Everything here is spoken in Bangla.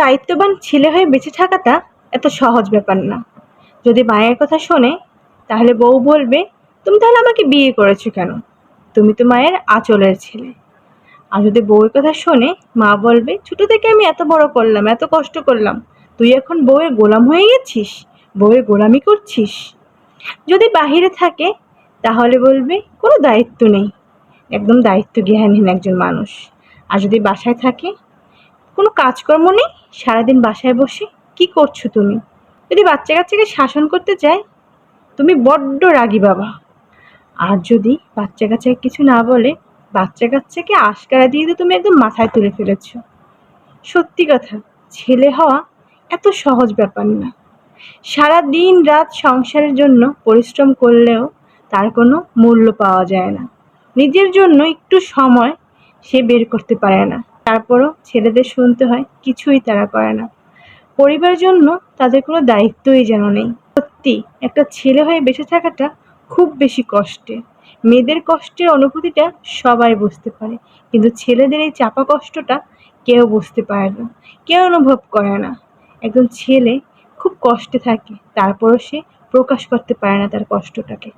দায়িত্ববান ছেলে হয়ে বেঁচে থাকাটা এত সহজ ব্যাপার না। যদি মায়ের কথা শোনে, তাহলে বউ বলবে, তুমি তাহলে আমাকে বিয়ে করেছ কেন? তুমি তো মায়ের আঁচলের ছেলে। আর যদি বউয়ের কথা শোনে, মা বলবে, ছোট থেকে আমি এত বড় করলাম, এত কষ্ট করলাম। তুই এখন বউয়ের গোলাম হয়ে গেছিস? বউয়ের গোলামি করছিস? যদি বাহিরে থাকে, তাহলে বলবে, কোনো দায়িত্ব নেই। একদম দায়িত্ব জ্ঞানহীন একজন মানুষ। আর যদি বাসায় থাকে কোনো কাজকর্ম নেই, সারাদিন বাসায় বসে কি করছ তুমি? যদি বাচ্চা কাচ্চাকে শাসন করতে চায়, তুমি বড্ড রাগী বাবা। আর যদি বাচ্চা কাচ্চাকে কিছু না বলে, বাচ্চা কাচ্চাকে আশকারা দিয়ে তুমি একদম মাথায় তুলে ফেলেছ। সত্যি কথা, ছেলে হওয়া এত সহজ ব্যাপার না। সারা দিন রাত সংসারের জন্য পরিশ্রম করলেও তার কোনো মূল্য পাওয়া যায় না। নিজের জন্য একটু সময় সে বের করতে পারে না। তারপরও ছেলেদের শুনতে হয়, কিছুই তারা করে না। পরিবারের জন্য তাদের কোনো দায়িত্বই যেন নেই। সত্যি, একটা ছেলে হয়ে বেঁচে থাকাটা খুব বেশি কষ্টে। মেয়েদের কষ্টের অনুভূতিটা সবাই বুঝতে পারে, কিন্তু ছেলেদের এই চাপা কষ্টটা কেউ বুঝতে পারে না, কেউ অনুভব করে না। একজন ছেলে খুব কষ্টে থাকে, তারপরও সে প্রকাশ করতে পারে না তার কষ্টটাকে।